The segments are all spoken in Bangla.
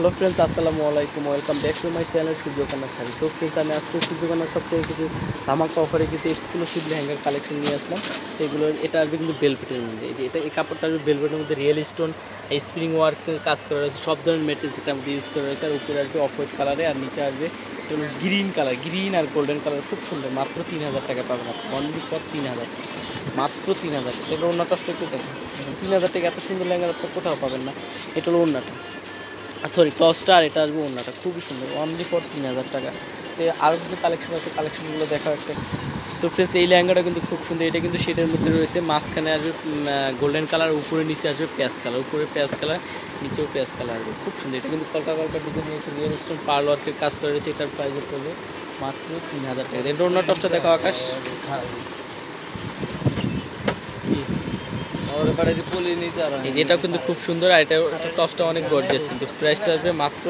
হ্যালো ফ্রেন্ডস, আসসালামু আলাইকুম। Welcome back to my channel Suryakanya sari. তো ফ্রেন্ডস, আমি আজকে সূর্যকন্যা সবচেয়ে কিছু ধামাকা অফারে কিন্তু এক্সক্লুসিভ লেহেঙ্গার কালেকশন নিয়ে আসলাম। এগুলো, এটা আসবে কিন্তু বেলভেটের মধ্যে। এই যে, এটা এই কাপড়টা আসবে বেলভেটের মধ্যে রিয়েল স্টোন স্প্রিং ওয়ার্ক কাজ করা রয়েছে। সব ধরনের মেটেরিয়াল সেটার মধ্যে ইউজ করা রয়েছে। আর উপরে আসবে অফ হোয়াইট কালারে আর নিচে আসবে গ্রিন কালার গ্রিন আর গোল্ডেন কালার খুব সুন্দর। মাত্র তিন হাজার টাকা পাবেন অনলি ফর তিন হাজার। মাত্র তিন হাজার। এটা কষ্ট একটু দেখেন। তিন হাজার টাকা এত সুন্দর লেহেঙ্গা কোথাও পাবেন না। এটা হলো অন্যটা সরি টসটা আর এটা আসবে অন্যটা খুবই সুন্দর অনলি ফর তিন হাজার টাকা। তো আরও কিছু কালেকশন আছে কালেকশনগুলো দেখা একটা। তো ফ্রেন্ডস এই লেহেঙ্গাটা কিন্তু খুব সুন্দর, এটা কিন্তু সেটার মধ্যে রয়েছে। মাঝখানে আসবে গোল্ডেন কালার উপরে নিচে আসবে পেঁয়াজ কালার উপরে পেঁয়াজ কালার নিচেও পেঁয়াজ কালার আসবে। খুব সুন্দর, এটা কিন্তু কলকা কলকা ডিজাইন রয়েছে রিয়েল স্টোন পার্ল ওয়ার্কের কাজ করে রয়েছে, এটার প্রাইস পড়বে মাত্র তিন হাজার টাকা। এটা অন্য টসটা দেখো আকাশ কি? আমার এবারে যে পলি নিচে আর এই যে এটাও কিন্তু খুব সুন্দর আর এটা টসটা অনেক গর্জিয়াস কিন্তু প্রাইসটা আসবে মাত্র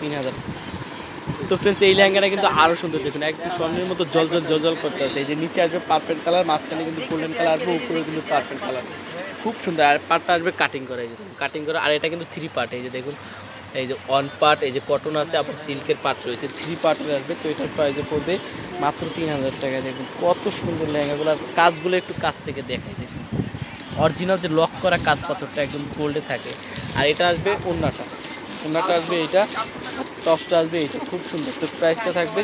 তিন হাজার। তো ফ্রেন্ডস এই লেহেঙ্গাটা কিন্তু আরও সুন্দর দেখুন একদম স্বর্ণের মতো জল জল জল জল করতে আছে। এই যে নিচে আসবে পার্পেল কালার মাঝখানে কিন্তু গোল্ডেন কালার আসবে উপরে কিন্তু পার্পেল কালার খুব সুন্দর আর পার্টটা আসবে কাটিং করা এই যে কাটিং করা আর এটা কিন্তু থ্রি পার্ট এই যে দেখুন এই যে ওয়ান পার্ট এই যে কটন আছে আবার সিল্কের পার্ট রয়েছে থ্রি পার্টের আসবে। তো এটার প্রাইসে পড়বে মাত্র তিন হাজার টাকা দেখুন কত সুন্দর লেহেঙ্গাগুলো। আর কাজগুলো একটু কাছ থেকে দেখাই দেখুন। অরিজিনাল যে লক করা কাজ একদম গোল্ডে থাকে। আর এটা আসবে অন্যটা অন্যটা আসবে এইটা টসটা আসবে এইটা। খুব সুন্দর। তো প্রাইসটা থাকবে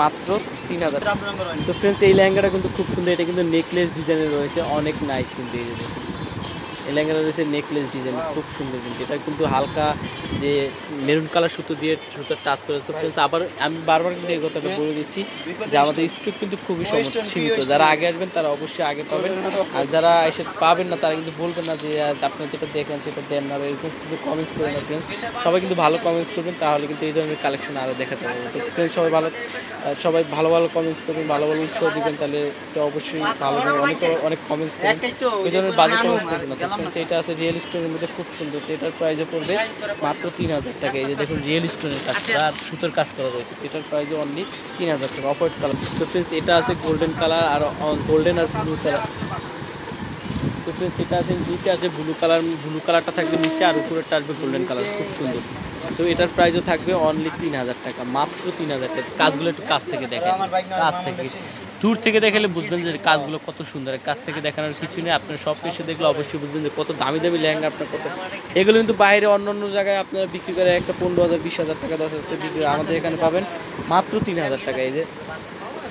মাত্র তিন হাজার তো ফ্রেন্ডস এই লেহেঙ্গাটা কিন্তু খুব সুন্দর। এটা কিন্তু নেকলেস ডিজাইনের রয়েছে। অনেক নাইস কিন্তু এই। এই রয়েছে নেকলেস ডিজাইন খুব সুন্দর কিন্তু। এটা কিন্তু হালকা যে মেরুন কালার সুতো দিয়ে সুতো টাচ করে, তো ফ্রেন্ডস আবার আমি বারবার কিন্তু এই কথাটা বলে দিচ্ছি যে আমাদের স্টক কিন্তু খুবই সম- সীমিত। যারা আগে আসবেন, তারা অবশ্যই আগে পাবেন। আর যারা এসে পাবেন না, তারা কিন্তু বলবেন না যে আপনারা যেটা দেখেন সেটা দেন না। এরকম কিন্তু কমেন্টস করবেন না ফ্রেন্ডস সবাই কিন্তু ভালো কমেন্টস করবেন, তাহলে কিন্তু এই ধরনের কালেকশন আরও দেখাতে পারব। তো ফ্রেন্ডস সবাই ভালো সবাই ভালো ভালো কমেন্টস করবেন, ভালো ভালো উৎসাহ দিবেন, তাহলে তো অবশ্যই ভালো অনেক অনেক কমেন্টস করবেন। এই ধরনের বাজে কমেন্টস করবেন না তো এটা আছে রিয়েল স্টোনের মধ্যে খুব সুন্দর তো এটার প্রাইজও পড়বে মাত্র তিন হাজার টাকা। এই যে দেখুন রিয়েল স্টোনের কাজ আর সুতোর কাজ করা রয়েছে এটার প্রাইসে অনলি তিন হাজার টাকা অফ হোয়াইট কালার তো ফ্রেন্ডস এটা আছে গোল্ডেন কালার আর গোল্ডেন আছে ব্লু কালার তো ফ্রেন্ডস এটা আছে নিচে আছে ব্লু কালার ব্লু কালারটা থাকবে নিচে আর উপরেরটা আসবে গোল্ডেন কালার খুব সুন্দর। তো এটার প্রাইসও থাকবে অনলি তিন হাজার টাকা মাত্র তিন হাজার টাকা। কাজগুলো একটু কাছ থেকে দেখেন কাছ থেকে। দূর থেকে দেখালে বুঝবেন যে কাজগুলো কত সুন্দর। কাজ থেকে দেখানোর কিছু নেই। আপনার সব কিছু দেখলে অবশ্যই বুঝবেন যে কত দামি দামি লেহেঙ্গা আপনার কত। এগুলো কিন্তু বাইরে অন্য অন্য জায়গায় আপনারা বিক্রি করে একটা পনেরো হাজার বিশ হাজার টাকা দশ হাজার টাকা বিক্রি আমাদের এখানে পাবেন। মাত্র তিন হাজার টাকা এই যে।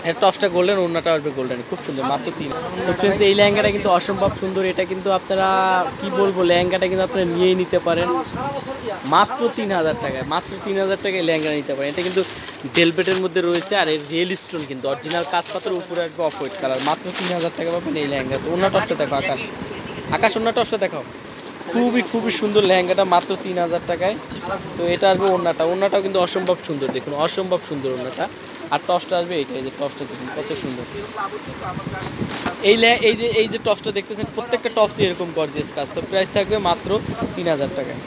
এর টসটা গোল্ডেন অন্যটা আসবে গোল্ডেন খুব সুন্দর, মাত্র তিন। তো ফ্রেন্ডস এই লেহেঙ্গাটা কিন্তু অসম্ভব সুন্দর, এটা কিন্তু আপনারা, কি বলব, লেহেঙ্গাটা কিন্তু আপনারা নিয়েই নিতে পারেন। মাত্র তিন হাজার টাকায়, মাত্র তিন হাজার টাকায় লেহেঙ্গা নিতে পারেন। এটা কিন্তু ভেলভেটের মধ্যে রয়েছে আর এর রিয়েল স্টোন কিন্তু অরিজিনাল কাজ পাথর উপরে আসবে অফ হোয়াইট কালার মাত্র তিন হাজার টাকা পাবেন এই লেহেঙ্গা। তো অন্য টসটা দেখো আকাশ। আকাশ অন্য টসটা দেখাও। খুবই খুবই সুন্দর লেহেঙ্গাটা মাত্র তিন হাজার টাকায়। তো এটা আসবে ওড়নাটা। ওড়নাটাও কিন্তু অসম্ভব সুন্দর, দেখুন, অসম্ভব সুন্দর ওড়নাটা। আর টসটা আসবে এইটা এই যে টসটা দেখুন, কত সুন্দর। এই এই যে এই যে টপসটা দেখতেছেন, প্রত্যেকটা টপসই এরকম গর্জিয়াস কাজ। তো প্রাইস থাকবে মাত্র তিন হাজার টাকায়।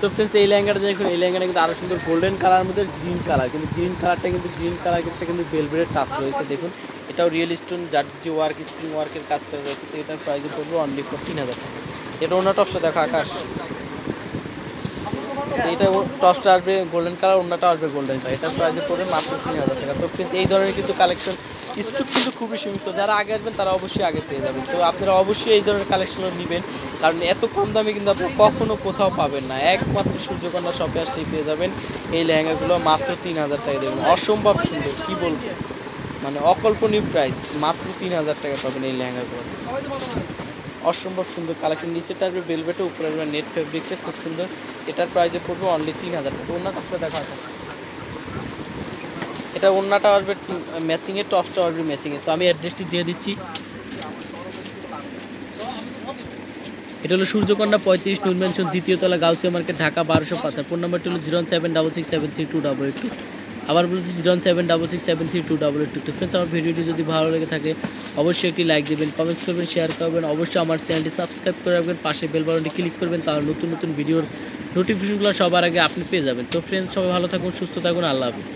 তো ফ্রেন্ডস এই লেহেঙ্গাটা দেখুন, এই লেহেঙ্গাটা কিন্তু আরও সুন্দর গোল্ডেন কালার মধ্যে গ্রিন কালার কিন্তু গ্রিন কালারটা কিন্তু গ্রিন কালার কিন্তু কিন্তু বেলবেটের টাচ রয়েছে, দেখুন। এটাও রিয়েল স্টোন যার যে ওয়ার্ক স্প্রিং ওয়ার্কের কাজ করা রয়েছে, তো এটার প্রাইসে পড়বে অনলি ফর তিন হাজার টাকা। এটা অন্য টপসটা দেখো আকাশ। এটা টসটা আসবে গোল্ডেন কালার অন্যটা আসবে গোল্ডেন কালার এটার প্রাইসে পড়বে মাত্র তিন হাজার টাকা। তো ফ্রেন্ডস এই ধরনের কিন্তু কালেকশন স্টক কিন্তু খুবই সীমিত। যারা আগে আসবেন, তারা অবশ্যই আগে পেয়ে যাবেন। তো আপনারা অবশ্যই এই ধরনের কালেকশনও নেবেন। কারণ এত কম দামে কিন্তু আপনারা কখনো কোথাও পাবেন না। একমাত্র সূর্যকন্যা শপে আসলেই পেয়ে যাবেন। এই লেহেঙ্গাগুলো মাত্র তিন হাজার টাকা দেবেন অসম্ভব সুন্দর, কী বলব? মানে অকল্পনীয় প্রাইস মাত্র তিন হাজার টাকা পাবেন এই লেহেঙ্গাগুলো। অসম্ভব সুন্দর কালেকশন নিচে আসবে বেলভেটে উপরে আসবে নেট ফেব্রিক্সের খুব সুন্দর। এটার প্রাইসে পড়বে অনলি তিন হাজার টাকা। অন্য টপসটা দেখা আছে। এটা অন্যটা আসবে ম্যাচিংয়ে টপসটা আসবে ম্যাচিংয়ে তো আমি অ্যাড্রেসটি দিয়ে দিচ্ছি। এটা হলো সূর্যকন্যা পঁয়ত্রিশ নুন ম্যানশন দ্বিতীয় তলা, গাউসিয়া মার্কেট, ঢাকা বারোশো পাঁচ ফোন নাম্বারটি হলো zero seven double six seven three two double eight two. আবার বলছি zero seven double six seven three two double eight two তো ফ্রেন্ডস আমার ভিডিওটি যদি ভালো লেগে থাকে, অবশ্যই একটি লাইক দেবেন কমেন্টস করবেন শেয়ার করবেন। অবশ্যই আমার চ্যানেলটি সাবস্ক্রাইব করে রাখবেন, পাশে বেল বাটনটি ক্লিক করবেন, তাহলে নতুন নতুন ভিডিওর নোটিফিকেশনগুলো সবার আগে আপনি পেয়ে যাবেন। তো ফ্রেন্ডস সবাই ভালো থাকুন, সুস্থ থাকুন, আল্লাহ হাফিজ।